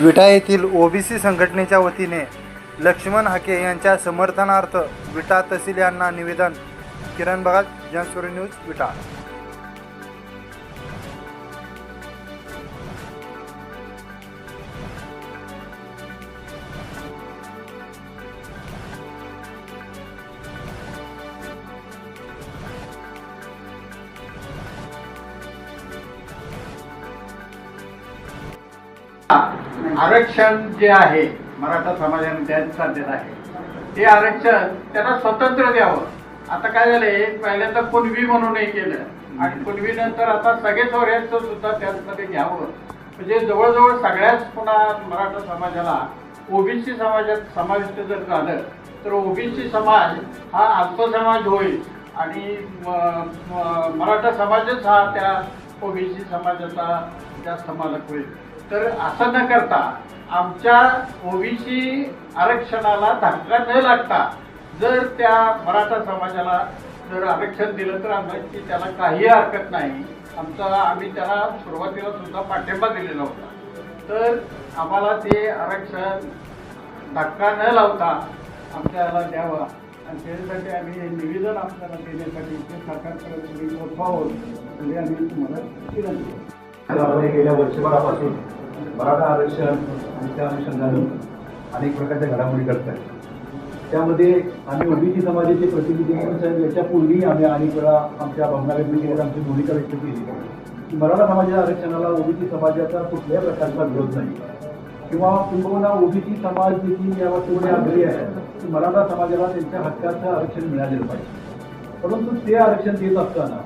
विटा येथील ओबीसी संघटनेच्या वतीने लक्ष्मण हाके यांच्या समर्थनार्थ विटा तहसील यांना निवेदन. किरण बघा जनसुरी न्यूज विटा. आरक्षण जे आहे मराठा समाजाने त्यांचा देत आहे. ते आरक्षण त्यांना स्वतंत्र द्यावं. आता काय झालंय पहिल्यांदा कुणबी म्हणून हे केलं. आणि कुणबी नंतर आता सगळे चौऱ्यांचं सुद्धा त्यामध्ये घ्यावं. म्हणजे जवळजवळ सगळ्याच पुन्हा मराठा समाजाला ओबीसी समाजात समाविष्ट जर झालं तर ओबीसी समाज हा अल्पसमाज होईल. आणि मराठा समाजच हा त्या ओबीसी समाजाचा जास्त मालक होईल. तर असं न करता आमच्या ओबीसी आरक्षणाला धक्का न लागता जर त्या मराठा समाजाला जर आरक्षण दिलं तर आम्हाला त्याला काही हरकत नाही. आमचा आम्ही त्याला सुरुवातीला सुद्धा पाठिंबा दिलेला होता. तर आम्हाला ते आरक्षण धक्का न लावता आमच्याला द्यावा. आणि त्याच्यासाठी आम्ही हे निवेदन आपल्याला देण्यासाठी ते सरकारकडे तुम्ही पोचवावं म्हणजे आम्ही तुम्हाला विनंती गेल्या वर्षभरापासून मराठा आरक्षण आणि त्या अनुषंगानं अनेक प्रकारच्या घडामोडी करतात त्यामध्ये आम्ही ओबीसी समाजाचे प्रतिनिधी म्हणून साहेब याच्यापूर्वी आम्ही अनेक वेळा आमच्या भावना व्यक्त केल्या आमची भूमिका व्यक्त केली. की मराठा समाजाच्या आरक्षणाला ओबीसी समाजाचा कुठल्याही प्रकारचा विरोध नाही. किंवा किंबहुना ओबीसी समाज देखील या बाबतीमध्ये आग्रही आहे की मराठा समाजाला त्यांच्या हक्काचं आरक्षण मिळालेलं पाहिजे. परंतु ते आरक्षण देत असताना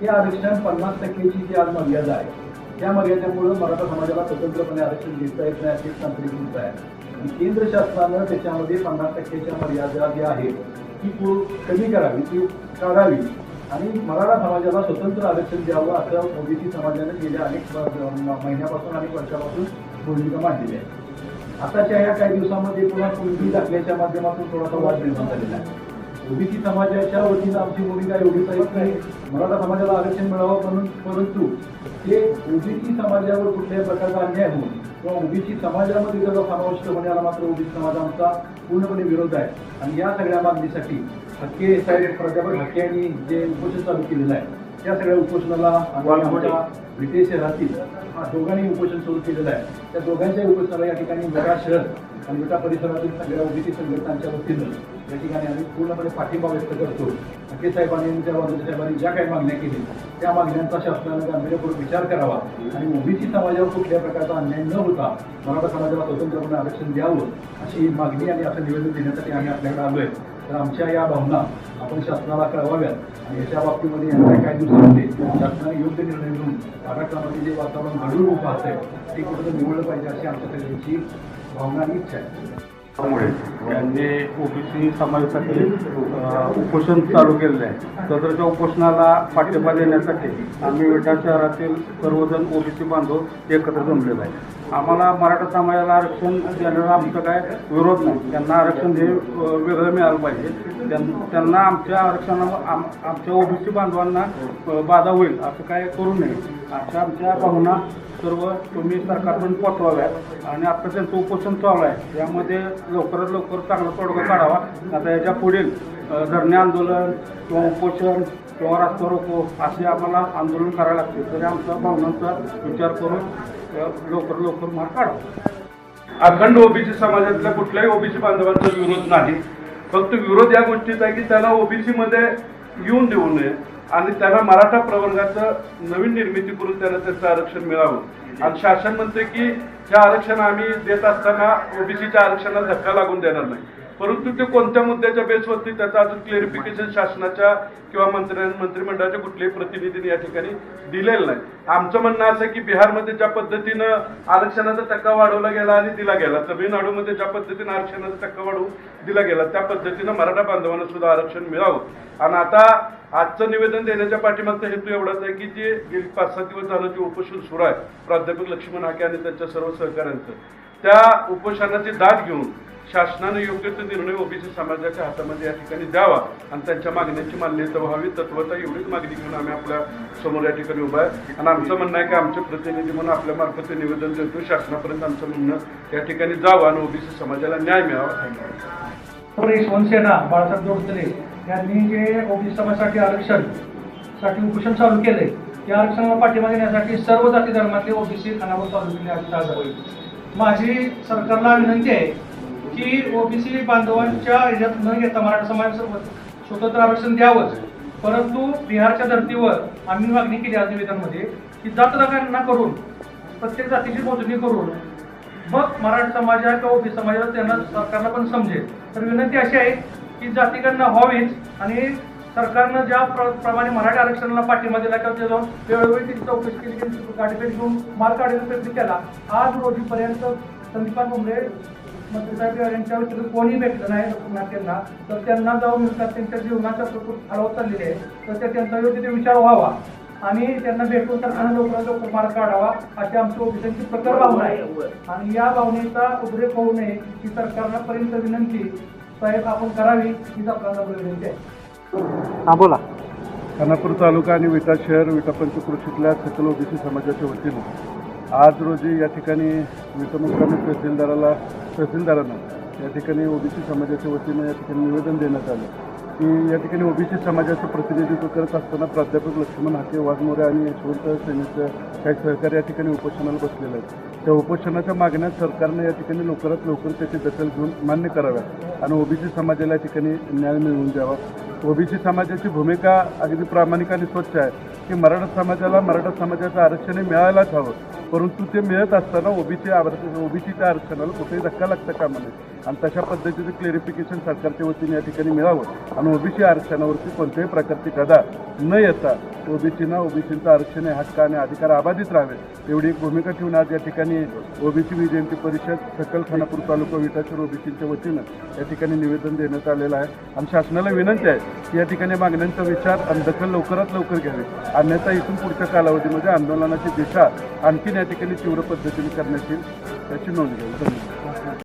ते आरक्षण पन्नास टक्केची जी आज मर्यादा आहे त्या मर्यादेमुळं मराठा समाजाला स्वतंत्रपणे आरक्षण देता येत नाही अशी तांत्रिक मुद्दा आहे. आणि केंद्र शासनानं त्याच्यामध्ये पन्नास टक्क्याच्या मर्यादा जी आहे ती कमी करावी ती काढावी. आणि मराठा समाजाला स्वतंत्र आरक्षण द्यावं असं ओबीसी समाजाने गेल्या अनेक महिन्यापासून अनेक वर्षापासून भूमिका मांडलेली आहे. आताच्या या काही दिवसामध्ये पुन्हा कुणबी दाखल्याच्या माध्यमातून थोडासा वाद निर्माण झालेला आहे. ओबीसी समाजाच्या वतीनं आमची भूमिका एवढीच आहे. की मराठा समाजाला आरक्षण मिळावं म्हणून परंतु ते ओबीसी समाजावर कुठल्याही प्रकारचा अन्याय होऊन किंवा ओबीसी समाजामध्ये त्याचा समाविष्ट होण्याला मात्र ओबीसी समाज आमचा पूर्णपणे विरोध आहे. आणि या सगळ्या मागणीसाठी हक्के साहेब प्राध्यापक हक्के यांनी जे उपोषण चालू केलेलं आहे त्या सगळ्या उपोषणाला ब्रिटिश शहरातील हा दोघांनी उपोषण सुरू केलेलं आहे. त्या दोघांच्या उपोषणाला या ठिकाणी वेगळा शहर आणि विटा परिसरातील सगळ्या ओबीसी संघटनांच्या वतीनं या ठिकाणी आम्ही पूर्णपणे पाठिंबा व्यक्त करतो. हके साहेबांनी आणि त्या साहेबांनी ज्या काही मागण्या केल्या त्या मागण्यांचा शासनानं गांभीर्यपूर्वक विचार करावा आणि ओबीसी समाजावर कुठल्याही प्रकारचा अन्याय न होता मराठा समाजाला स्वतंत्रपणे आरक्षण द्यावं अशी मागणी आणि असं निवेदन देण्यासाठी आम्ही आपल्याकडे आलोय. तर आमच्या या भावना आपण शासनाला कळवाव्यात. आणि याच्या बाबतीमध्ये येणाऱ्या काही दिवसामध्ये शासनाने योग्य निर्णय घेऊन महाराष्ट्रामध्ये जे वातावरण घडून उभं आहे ते कुठं निवडलं पाहिजे अशी आमच्या सगळ्यांची भावना आणि इच्छा आहे. त्यामुळे यांनी ओबीसी समाजासाठी उपोषण चालू केलेलं आहे. सदरच्या उपोषणाला पाठिंबा देण्यासाठी आम्ही विटा शहरातील सर्वजण ओबीसी बांधव एकत्र जमलेलो आहे. आम्हाला मराठा समाजाला आरक्षण देण्याला आमचं काय विरोध नाही. त्यांना आरक्षण हे वेगळं मिळालं पाहिजे. त्यां- त्यांना आमच्या आरक्षणा आम आमच्या ओबीसी बांधवांना बाधा होईल असं काय करू नये. अशा आमच्या भावना सर्व तुम्ही सरकारकडून पोचवाव्यात आणि आता त्यांचं उपोषण चालू आहे. यामध्ये लवकरात लवकर चांगला तोडगा काढावा. आता याच्या पुढील धरणे आंदोलन किंवा उपोषण किंवा रस्ता रोको असे आम्हाला आंदोलन करायला लागते. तरी आमच्या भावनांचा विचार करून लवकर लवकर मार काढा अखंड ओबीसी समाजातल्या कुठल्याही ओबीसी बांधवांचा विरोध नाही. फक्त विरोध या गोष्टीचा आहे की त्याला ओबीसी मध्ये येऊन देऊ नये आणि त्याला मराठा प्रवर्गाचं नवीन निर्मिती करून त्याला त्याचं आरक्षण मिळावं. आणि शासन म्हणते की हे आरक्षण आम्ही देत असताना ओबीसीच्या आरक्षणाला धक्का लागून देणार नाही. परंतु ते कोणत्या मुद्द्याच्या बेसवरती त्याचं अजून क्लेरिफिकेशन शासनाच्या किंवा मंत्री मंत्रिमंडळाच्या कुठल्याही प्रतिनिधीने या ठिकाणी दिलेलं नाही. आमचं म्हणणं असं की बिहारमध्ये ज्या पद्धतीनं आरक्षणाचा टक्का वाढवला गेला आणि दिला गेला तमिळनाडूमध्ये ज्या पद्धतीनं आरक्षणाचा टक्का वाढवून दिला गेला त्या पद्धतीनं मराठा बांधवांना सुद्धा आरक्षण मिळावं. आणि आता आजचं निवेदन देण्याच्या पाठीमागचा हेतू एवढाच आहे की जे गेली पाच सात दिवस झालं जे उपोषण सुरू आहे प्राध्यापक लक्ष्मण हाके आणि त्यांच्या सर्व सहकाऱ्यांचं त्या उपोषणाची दाद घेऊन शासनानं योग्य तो निर्णय ओबीसी समाजाच्या हातामध्ये या ठिकाणी द्यावा आणि त्यांच्या मागण्यांची मान्यता व्हावी तत्वता एवढीच मागणी घेऊन आम्ही आपल्यासमोर या ठिकाणी उभा आहे. आणि आमचं म्हणणं आहे की आमचे प्रतिनिधी म्हणून आपल्या मार्फत निवेदन देतो शासनापर्यंत आमचं म्हणणं या ठिकाणी जावं आणि ओबीसी समाजाला न्याय मिळावा. यशवंत सेना बाळासाहेब जोडतले यांनी जे ओबीसी समाजासाठी आरक्षणसाठी उपोषण चालू केले या आरक्षणाला पाठिंबा देण्यासाठी सर्व जाती धर्मातले ओबीसी खानापूर तालुक्याने आज साजरा होईल माझी सरकारला विनंती आहे की ओबीसी बांधवांच्या ह्याच्यात न घेता मराठा समाजासोबत स्वतंत्र आरक्षण द्यावंच. परंतु बिहारच्या धर्तीवर आम्ही मागणी केली आज निवेदनमध्ये की जात गणना करून प्रत्येक जातीची मोजणी करून मग मराठा समाजा किंवा ओबीसी समाजाला त्यांना सरकारला पण समजेल. तर विनंती अशी आहे की जातीकांना व्हावीच आणि सरकारनं ज्या प्र प्रमाणे मराठी आरक्षणाला पाठिंबा दिला किंवा त्याला वेळोवेळी त्याची चौकशी केली गाडीपेट घेऊन मार्ग काढण्याचा प्रयत्न केला आज रोजीपर्यंत संदीपान भुमरे मंत्रीसाहेब यांच्या व्यतिरिक्त कोणी भेटलं नाही नाट्यांना तर त्यांना जाऊन मिळतात त्यांच्या जीवनाच्या हळवत चाललेली आहे तर त्या त्यांचा योग्य ते विचार व्हावा. आणि त्यांना भेटून सरकारनं लवकरात लवकर मार्ग काढावा अशी आमची ओबीसीची प्रखर भावना आहे. आणि या भावनेचा उद्रेक होऊ नये ही सरकारला पर्यंत विनंती. साहेब आपण करावी हीच आपल्याला विनंती आहे. हां बोला. खानापूर तालुका आणि विटा शहर विटा पंचकृषीतल्या सकल ओबीसी समाजाच्या वतीनं आज रोजी या ठिकाणी विटमुक्कामी तहसीलदाराला तहसीलदारांना. या ठिकाणी ओबीसी समाजाच्या वतीनं या ठिकाणी निवेदन देण्यात आलं. की या ठिकाणी ओबीसी समाजाचं प्रतिनिधित्व करत असताना प्राध्यापक लक्ष्मण हाके वाघमोरे आणि यशवंत सेनेचं काही सहकारी या ठिकाणी उपोषणाला बसलेलं आहे त्या उपोषणाच्या मागण्या सरकारनं या ठिकाणी लवकरात लवकर त्याची दखल घेऊन मान्य कराव्या आणि ओबीसी समाजाला या ठिकाणी न्याय मिळवून द्यावा. ओबीसी समाजाची भूमिका अगदी प्रामाणिक आणि स्वच्छ आहे की मराठा समाजाला मराठा समाजाचं आरक्षणही मिळायलाच हवं. परंतु ते मिळत असताना ओबीसी ओबीसीच्या आरक्षणाला कुठेही धक्का लागता कामा नये आणि तशा पद्धतीचं क्लेरिफिकेशन सरकारच्या वतीने या ठिकाणी मिळावं. आणि ओबीसी आरक्षणावरती कोणत्याही प्रकारची गदा न येता ओबीसीना ओबीसींचं आरक्षण हक्क आणि अधिकार अबाधित राहावे एवढी एक भूमिका ठेवून आज या ठिकाणी ओबीसी विजयंती परिषद सकल खानापूर तालुका विटाचर ओबीसींच्या वतीनं या ठिकाणी निवेदन देण्यात आलेलं आहे. आणि शासनाला विनंती आहे की या ठिकाणी मागण्यांचा विचार आणि दखल लवकरात लवकर घ्यावी. अन्यथा इथून पुढच्या कालावधीमध्ये आंदोलनाची दिशा आणखीन या ठिकाणी तीव्र पद्धतीने करण्यात येईल त्याची नोंद घ्यावी. धन्यवाद.